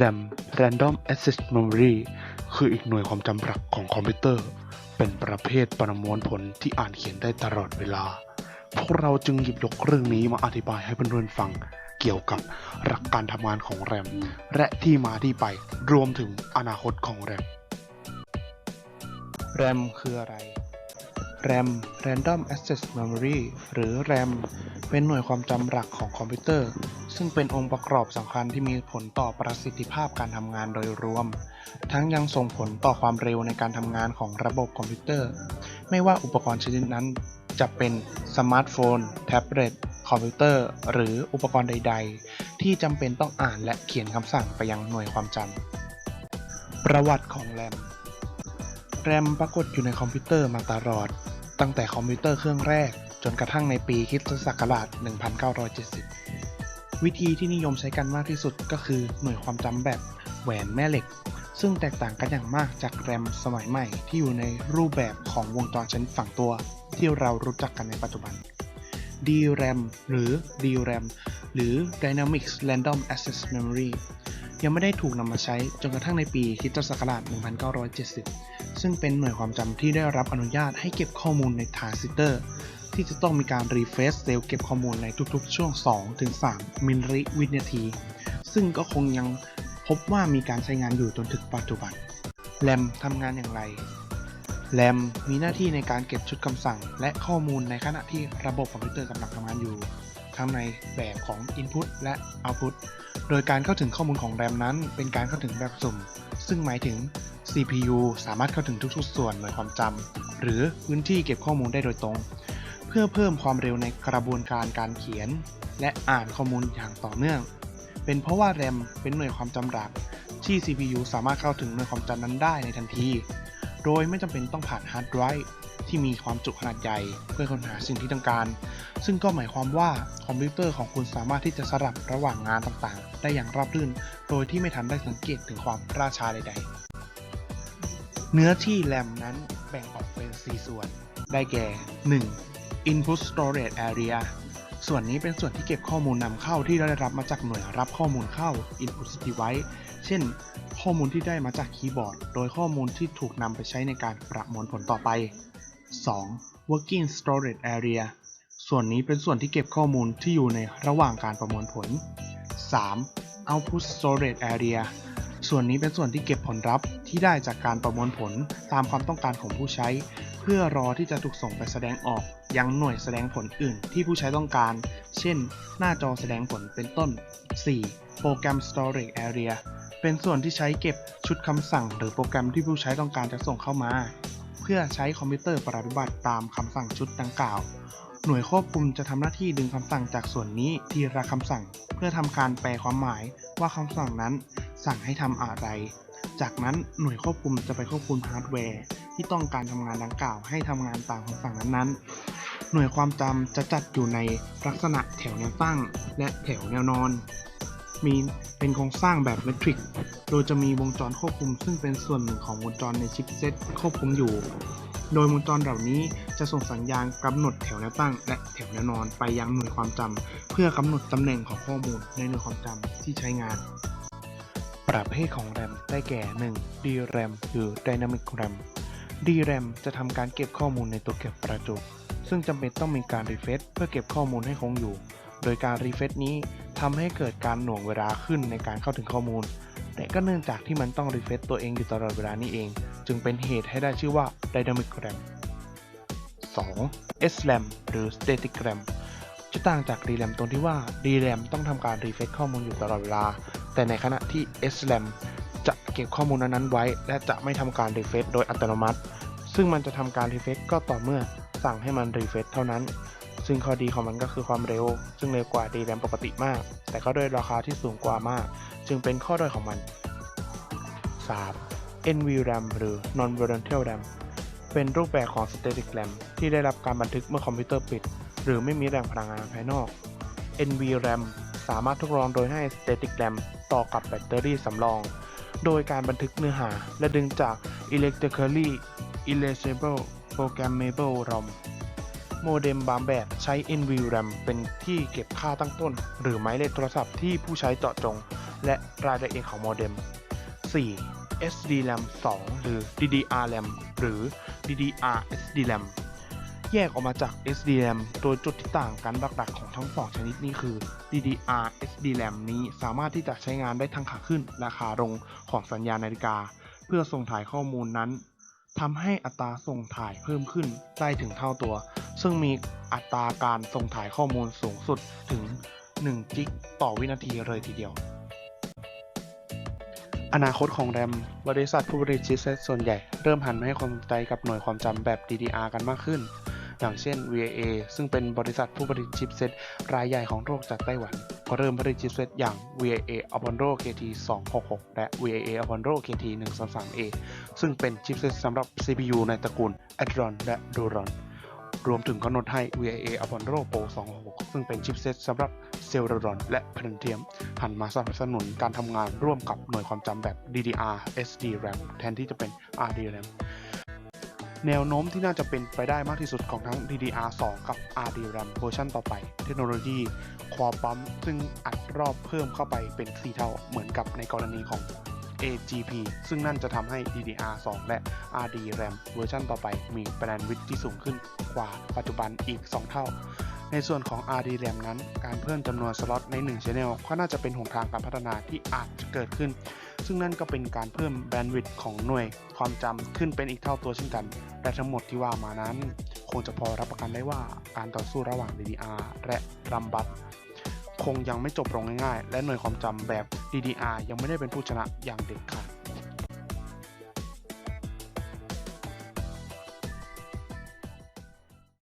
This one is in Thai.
RAM Random Access Memory คืออีกหน่วยความจำหลักของคอมพิวเตอร์ เป็นประเภทประมวลผลที่อ่านเขียนได้ตลอดเวลา พวกเราจึงหยิบยกเรื่องนี้มาอธิบายให้เพื่อนๆฟังเกี่ยวกับหลักการทำงานของ RAM และที่มาที่ไปรวมถึงอนาคตของ RAM RAM คืออะไร RAM Random Access Memory หรือ RAM เป็นหน่วยความจำหลักของคอมพิวเตอร์ ซึ่งเป็นองค์ประกอบสำคัญที่มีผลต่อประสิทธิภาพการทำงานโดยรวม ทั้งยังส่งผลต่อความเร็วในการทำงานของระบบคอมพิวเตอร์ ไม่ว่าอุปกรณ์ชนิดนั้นจะเป็นสมาร์ทโฟน แท็บเล็ต คอมพิวเตอร์ หรืออุปกรณ์ใด ๆ ที่จำเป็นต้องอ่านและเขียนคำสั่งไปยังหน่วยความจำประวัติของ RAM RAM ปรากฏอยู่ในคอมพิวเตอร์มาตลอด ตั้งแต่คอมพิวเตอร์เครื่องแรก จนกระทั่งในปีคิสตศักราช1970 วิธีที่นิยมใช้กันมากที่สุดก็คือหน่วยความจำแบบแหวนแม่เหล็ก ซึ่งแตกต่างกันอย่างมากจากแรมสมัยใหม่ที่อยู่ในรูปแบบของวงจรชนิดฝังตัว ที่เรารู้จักกันในปัจจุบัน DRAM หรือ DRAM หรือ Dynamics Random Access Memory ยังไม่ได้ถูกนำมาใช้จนกระทั่งในปีคิตศักราช 1970 ซึ่งเป็นหน่วยความจำที่ได้รับอนุญาตให้เก็บข้อมูลในทรานซิสเตอร์ ที่จะต้องมีการรีเฟรชเซลล์เก็บข้อมูลในทุกๆ ช่วง 2-3 มิลลิวินาที ซึ่งก็คงยังพบว่ามีการใช้งานอยู่จนถึงปัจจุบันแรมทำงานอย่างไรแรมมีหน้าที่ในการเก็บชุดคำสั่ง และข้อมูลในขณะที่ระบบคอมพิวเตอร์กำลังทำงานอยู่ ทั้งในแบบของ Input และ Output โดยการเข้าถึงข้อมูลของแรมนั้นเป็นการเข้าถึงแบบสุ่ม ซึ่งหมายถึง CPU สามารถเข้าถึงทุกๆส่วนหน่วยความจำหรือพื้นที่เก็บข้อมูลได้โดยตรง เพื่อเพิ่มความเร็วในกระบวนการการเขียน และอ่านข้อมูลอย่างต่อเนื่อง เป็นเพราะว่าแรมเป็นหน่วยความจำหลักที่ CPU สามารถเข้าถึงหน่วยความจำนั้นได้ในทันที โดยไม่จำเป็นต้องผ่านฮาร์ดไดรฟ์ ที่มีความจุขนาดใหญ่ เพื่อค้นหาสิ่งที่ต้องการ ซึ่งก็หมายความว่าคอมพิวเตอร์ของคุณสามารถที่จะสลับระหว่างงานต่างๆ ได้อย่างราบรื่น โดยที่ไม่ทันได้สังเกตถึงความล่าชาใด ๆ เนื้อที่แรมนั้นแบ่งออกเป็น 4 ส่วน ได้แก่ 1. Input Storage Area ส่วนนี้เป็นส่วนที่เก็บข้อมูลนำเข้าที่ได้รับมาจากหน่วยรับข้อมูลเข้า Input Device เช่น ข้อมูลที่ได้มาจากคีย์บอร์ด โดยข้อมูลที่ถูกนำไปใช้ในการประมวลผลต่อไป 2. Working Storage Area ส่วนนี้เป็นส่วนที่เก็บข้อมูลที่อยู่ในระหว่างการประมวลผล 3. Output Storage Area ส่วนนี้เป็นส่วนที่เก็บผลลัพธ์ที่ได้จากการประมวลผลตามความต้องการของผู้ใช้ เพื่อรอที่จะถูกส่งไปแสดงออกยังหน่วยแสดงผลอื่นที่ผู้ใช้ต้องการ เช่น หน้าจอแสดงผลเป็นต้น 4. Program Storage Area เป็นส่วนที่ใช้เก็บชุดคำสั่งหรือโปรแกรมที่ผู้ใช้ต้องการจะส่งเข้ามา พื่อใช้คอมพิวเตอร์ปฏิบัติตามคำสั่งชุดดังกล่าว หน่วยควบคุมจะทำหน้าที่ดึงคำสั่งจากส่วนนี้ทีละคำสั่ง เพื่อทำการแปลความหมายว่าคำสั่งนั้น สั่งให้ทำอะไร จากนั้นหน่วยควบคุมจะไปควบคุมฮาร์ดแวร์ที่ต้องการทำงานดังกล่าว ให้ทำงานตามคำสั่งนั้นๆ หน่วยความจำจะจัดอยู่ในลักษณะแถวแนวตั้ง และแถวแนวนอน มีเป็นโครงสร้างแบบเมทริกโดยจะมีวงจรควบคุม ซึ่งเป็นส่วนหนึ่งของวงจรในชิปเซตควบคุมอยู่ โดยวงจรเหล่านี้จะส่งสัญญาณกำหนดแถวแนวตั้ง และแถวแนวนอนไปยังหน่วยความจำเพื่อกำหนดตำแหน่งของข้อมูลในหน่วยความจำที่ใช้งาน ประเภทของ RAM ได้แก่ 1. DRAM หรือ Dynamic RAM DRAM จะทำการเก็บข้อมูลในตัวเก็บประจุ ซึ่งจำเป็นต้องมีการรีเฟรชเพื่อเก็บข้อมูลให้คงอยู่ โดยการรีเฟรชนี้ ทำให้เกิดการหน่วงเวลาขึ้นในการเข้าถึงข้อมูล แต่ก็เนื่องจากที่มันต้องรีเฟรชตัวเองอยู่ตลอดเวลานี้เอง จึงเป็นเหตุให้ได้ชื่อว่า Dynamic RAM 2. SRAM หรือ Static RAM จะต่างจาก DRAM ตรงที่ว่า DRAM ต้องทำการรีเฟรชข้อมูลอยู่ตลอดเวลา แต่ในขณะที่ SRAM จะเก็บข้อมูลนั้นๆไว้ และจะไม่ทำการรีเฟรชโดยอัตโนมัติ ซึ่งมันจะทำการรีเฟรชก็ต่อเมื่อสั่งให้มันรีเฟรชเท่านั้น ซึ่งข้อดีของมันก็คือความเร็ว ซึ่งเร็วกว่า DRAM ปกติมาก แต่ก็ด้วยราคาที่สูงกว่ามาก จึงเป็นข้อด้อยของมัน 3. NVRAM หรือ Non Volatile RAM เป็นรูปแบบของ Static RAM ที่ได้รับการบันทึกเมื่อคอมพิวเตอร์ปิด หรือไม่มีแหล่งพลังงานภายนอก NVRAM สามารถทดลองโดยให้ Static RAM ต่อกับแบตเตอรี่สำรอง โดยการบันทึกเนื้อหา และดึงจาก Electrically Erasable Programmable ROM โมเด็มบางแบบใช้ NVRAM เป็นที่เก็บค่าตั้งต้น หรือหมายเลขโทรศัพท์ที่ผู้ใช้เจาะจง และรายละเอียดของโมเด็ม 4. SDRAM 2 หรือ DDR-RAM หรือ DDR SDRAM แยกออกมาจาก SDRAM โดยจุดที่ต่างกันหลักๆของทั้งสองชนิดนี้คือ DDR SDRAM นี้สามารถที่จะใช้งานได้ทั้งขาขึ้นและขาลงของสัญญาณนาฬิกา เพื่อส่งถ่ายข้อมูลนั้นทำให้อัตราส่งถ่ายเพิ่มขึ้นได้ถึงเท่าตัว ซึ่งมีอัตราการส่งถ่ายข้อมูลสูงสุดถึง1จิกต่อวินาทีเลยทีเดียว อนาคตของแรม บริษัทผู้ผลิตชิปเซตส่วนใหญ่เริ่มหันมาให้ความสนใจกับหน่วยความจำแบบ DDR กันมากขึ้น อย่างเช่น VAA ซึ่งเป็นบริษัทผู้ผลิตชิปเซตรายใหญ่ของโลกจากไต้หวัน ก็เริ่มผลิตชิปเซตอย่าง VAA Apollo KT 266และ VAA Apollo KT 133A ซึ่งเป็นชิปเซตสำหรับ CPU ในตระกูล Adron และ Duron รวมถึงกำหนดให้ VAA Apollo Pro 266ซึ่งเป็นชิปเซตสำหรับ Celeron และ Pentium หันมาสนับสนุนการทำงานร่วมกับหน่วยความจำแบบ DDR SDRAM แทนที่จะเป็น RDRAM แนวโน้มที่น่าจะเป็นไปได้มากที่สุดของทั้ง DDR2 กับ RDRAM เวอร์ชันต่อไป เทคโนโลยีควอปัมซึ่งอัดรอบเพิ่มเข้าไปเป็น 4 เท่าเหมือนกับในกรณีของ AGP ซึ่งนั่นจะทำให้ DDR2 และ RDRAM เวอร์ชันต่อไปมีแบนด์วิดที่สูงขึ้นกว่าปัจจุบันอีก 2 เท่า ในส่วนของ RDRAM นั้น การเพิ่มจำนวนสล็อตใน 1 Channel ก็น่าจะเป็นหนทางการพัฒนาที่อาจจะเกิดขึ้น ซึ่งนั่นก็เป็นการเพิ่มแบนด์วิดต์ของหน่วยความจำขึ้นเป็นอีกเท่าตัวเช่นกัน และทั้งหมดที่ว่ามานั้น คงจะพอรับประกันได้ว่าการต่อสู้ระหว่าง DDR และรัมบัต คงยังไม่จบลงง่ายๆ และหน่วยความจำแบบ DDR ยังไม่ได้เป็นผู้ชนะอย่างเด็ดขาด